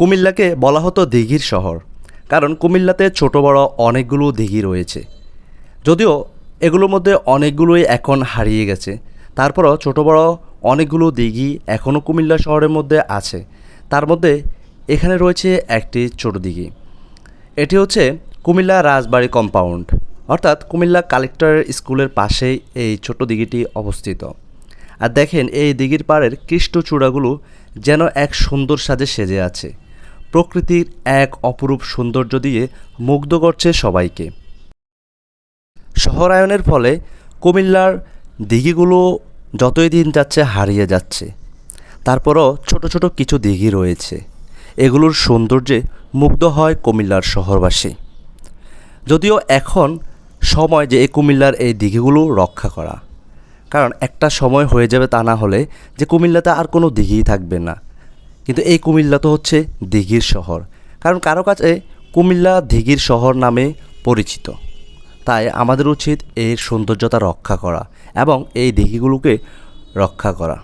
কুমিল্লাকে বলা হতো দিঘির শহর, কারণ কুমিল্লাতে ছোট বড় অনেকগুলো দিঘি রয়েছে। যদিও এগুলোর মধ্যে অনেকগুলোই এখন হারিয়ে গেছে, তারপরও ছোট বড় অনেকগুলো দিঘি এখনও কুমিল্লা শহরের মধ্যে আছে। তার মধ্যে এখানে রয়েছে একটি ছোট দিঘি। এটি হচ্ছে কুমিল্লা রাজবাড়ি কম্পাউন্ড, অর্থাৎ কুমিল্লা কালেক্টর স্কুলের পাশেই এই ছোট দিঘিটি অবস্থিত। আর দেখেন এই দিঘির পাড়ের কৃষ্ণচূড়াগুলো যেন এক সুন্দর সাজে সেজে আছে। প্রকৃতির এক অপরূপ সৌন্দর্য দিয়ে মুগ্ধ করছে সবাইকে। শহরায়নের ফলে কুমিল্লার দিঘিগুলো যতই দিন যাচ্ছে হারিয়ে যাচ্ছে। তারপরও ছোট ছোট কিছু দিঘি রয়েছে। এগুলোর সৌন্দর্যে মুগ্ধ হয় কুমিল্লার শহরবাসী। যদিও এখন সময় যে এই কুমিল্লার এই দিঘিগুলো রক্ষা করা। কারণ একটা সময় হয়ে যাবে তা না হলে যে কুমিল্লাতে আর কোনো দিঘিই থাকবে না। কিন্তু এই কুমিল্লা তো হচ্ছে দিঘির শহর। কারণ কারও কাছে কুমিল্লা দিঘির শহর নামে পরিচিত। তাই আমাদের উচিত এর সৌন্দর্যতা রক্ষা করা এবং এই দিঘিগুলোকে রক্ষা করা।